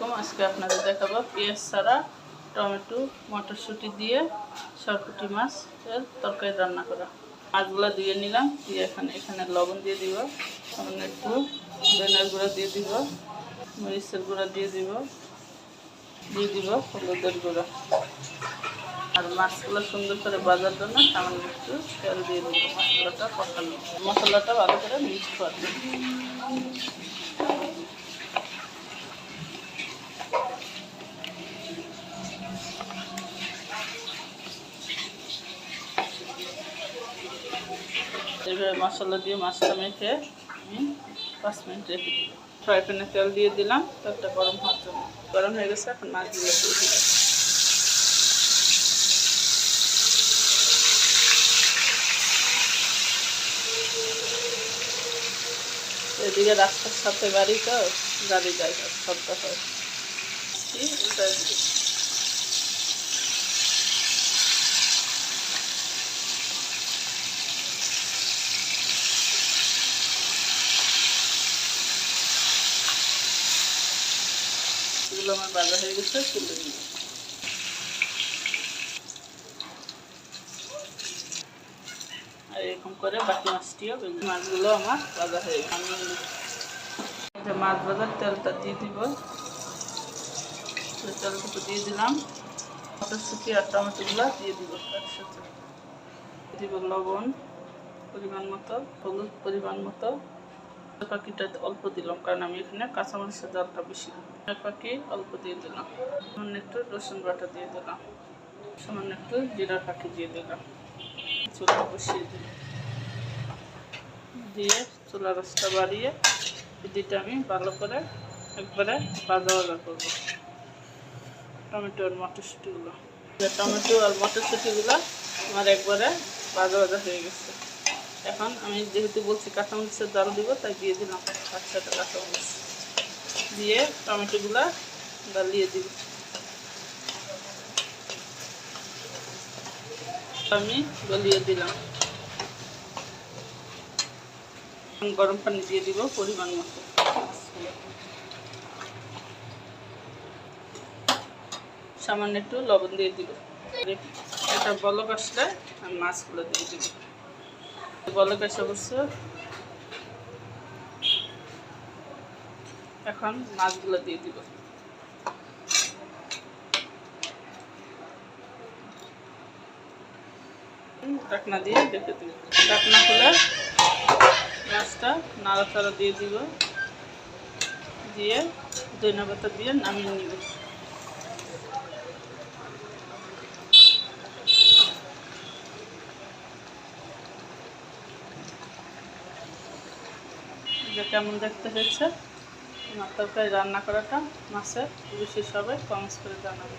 আলাইকুম। আজকে আপনাদের দেখাবো পেঁয়াজ ছাড়া টমেটো, মটরশুঁটি দিয়ে সরপুটি মাছের তরকারি রান্না করা। মাছগুলো দিয়ে নিলাম, দিয়ে এখানে এখানে লবণ দিয়ে দিব। সামান্য একটু ধনের গুঁড়া দিয়ে দিব, মরিচের গুঁড়া দিয়ে দিব দিয়ে দিব হলুদের গুঁড়া। আর মাছগুলো সুন্দর করে বাজার জন্য সামান্য একটু তেল দিয়ে দিব, মশলাটা কষানো। মশলাটা ভালো করে মিক্স করবে এবারে মশলা দিয়ে মাছটা মেখে আমি পাঁচ মিনিট রেখে দিলাম। ফ্রাই প্যানে তেল দিয়ে দিলাম, তেলটা গরম হওয়ার জন্য। গরম হয়ে গেছে, এখন মাছ দিয়ে দিয়ে দিলাম। এদিকে রাস্তার সাথে বাড়ি তো, গাড়ি যায় শব্দ হয়। এগুলো আমার বাজা হয়ে গেছে, তুলে নিব আর এরকম করে বাকি মাছটিও মাছগুলো আমার ভাজা হয়ে গেছে। মাছ ভাজার তেলটা দিয়ে দিব। তেলটুকু দিয়ে দিলাম। মটরশুঁটি আর টমেটোগুলো দিয়ে দিব একসাথে। দিব লবণ, পরিমাণ মতো, হলুদ পরিমাণ মতো। পাখিটা অল্প দিলাম, কারণ আমি এখানে কাঁচামরিচের জালটা বেশি পাখি অল্প দিয়ে দিলাম। সামান্য একটু রসুন বাটা দিয়ে দিলাম। সামান্য একটু জিরা পাখি দিয়ে দিলাম। চুলা বসিয়ে দিলাম। দিয়ে চুলা রসটা বাড়িয়ে দিদিটা আমি ভালো করে একবারে ভাজা ভাজা করব। টমেটো আর মটরশুঁটিগুলো। টমেটো আর মটরশুঁটিগুলো আমার একবারে ভাজা ভাজা হয়ে গেছে। এখন আমি যেহেতু বলছি কাঁচামরিচের জাল দিব, তাই দিয়ে দিলাম পাঁচ ছটা কাঁচামরিচ। দিয়ে টমেটোগুলা গালিয়ে দিব। আমি গলিয়ে দিলাম। গরম পানি দিয়ে দিব পরিমাণ মতো। সামান্য একটু লবণ দিয়ে দিব। এটা বলক আসলে আমি মাছগুলো দিয়ে দিব। বলক এসে বসছে এখন মাছগুলো দিয়ে দিব। ঢাকনা দিয়ে রেখে দিব। ঢাকনা খুলে মাছটা নাড়াচাড়া দিয়ে দিব। দিয়ে ধনিয়া পাতা দিয়ে নামিয়ে নিব। যে কেমন দেখতে হয়েছে তরকারি রান্না করাটা মাছের বিশেষভাবে কমস করে জানাবে।